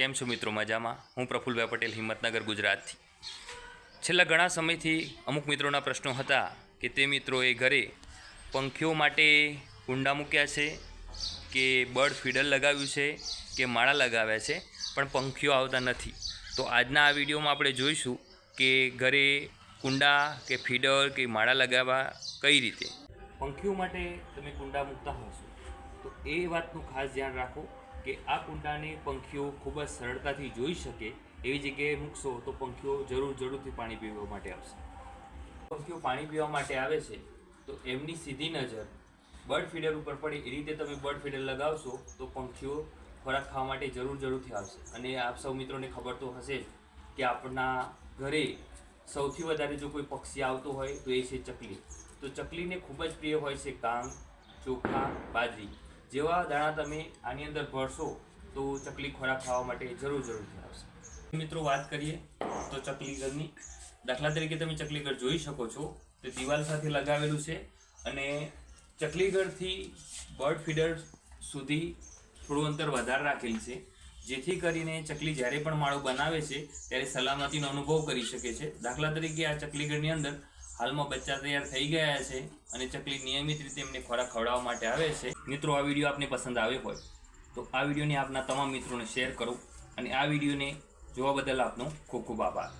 કેમ છો મિત્રો મજામાં? હું પ્રફુલભાઈ પટેલ, હિંમતનગર, ગુજરાતથી. છેલ્લા ઘણા સમયથી અમુક મિત્રોના પ્રશ્નો હતા કે તે મિત્રોએ ઘરે પંખીઓ માટે કુંડા મૂક્યા છે, કે બર્ડ ફીડર લગાવ્યું છે, કે માળા લગાવ્યા છે, પણ પંખીઓ આવતા નથી. તો આજના આ વિડીયોમાં આપણે જોઈશું કે ઘરે કુંડા કે ફીડર કે માળા લગાવવા કઈ રીતે? પંખીઓ માટે તમે કુંડા મૂકતા હશો. તો એ વાતનું ખાસ ધ્યાન રાખો. કે આ કુંડાને પંખીઓ ખૂબ જ સરળતાથી જોઈ શકે એવી જગ્યાએ મૂકશો તો પંખીઓ જરૂર જરૂરથી પાણી પીવા માટે આવશે. પંખીઓ પાણી પીવા માટે આવે છે, તો એમની સીધી નજર બર્ડ ફીડર ઉપર પડે એ રીતે તમે બર્ડ ફીડર લગાવશો તો પંખીઓ ખોરાક ખાવા માટે જરૂર જરૂરથી આવશે. અને આપ સૌ મિત્રોને ખબર તો હશે જ કે આપણા ઘરે સૌથી વધારે જો કોઈ પક્ષી આવતો હોય તો એ છે ચકલી. તો ચકલીને ખૂબ જ પ્રિય હોય છે કાંગ, ચોખા, બાજરી. જેવા દાણા તમે આની અંદર ભરશો તો ચકલી ખોરાક ખાવા માટે જરૂર જરૂરથી આવશે મિત્રો, વાત કરીએ તો ચકલી દાખલા તરીકે તમે ચકલી જોઈ શકો છો. તે દિવાલ સાથે લગાવેલું છે અને ચકલી બર્ડ ફીડર સુધી થોડું અંતર વધારે રાખેલ છે. જેથી કરીને ચકલી જ્યારે પણ માળો બનાવે છે, ત્યારે સલામતીનો અનુભવ કરી શકે છે. દાખલા તરીકે આ ચકલીગઢની અંદર હાલમાં બચ્ચા તૈયાર થઈ ગયા છે અને ચકલી નિયમિત રીતે એમને ખોરાક ખવડાવવા માટે આવે છે. મિત્રો, આ વીડિયો આપને પસંદ આવ્યો હોય તો આ વિડીયોને આપના તમામ મિત્રોને શેર કરો અને આ વિડીયોને જોવા બદલ આપનો ખૂબ ખૂબ આભાર.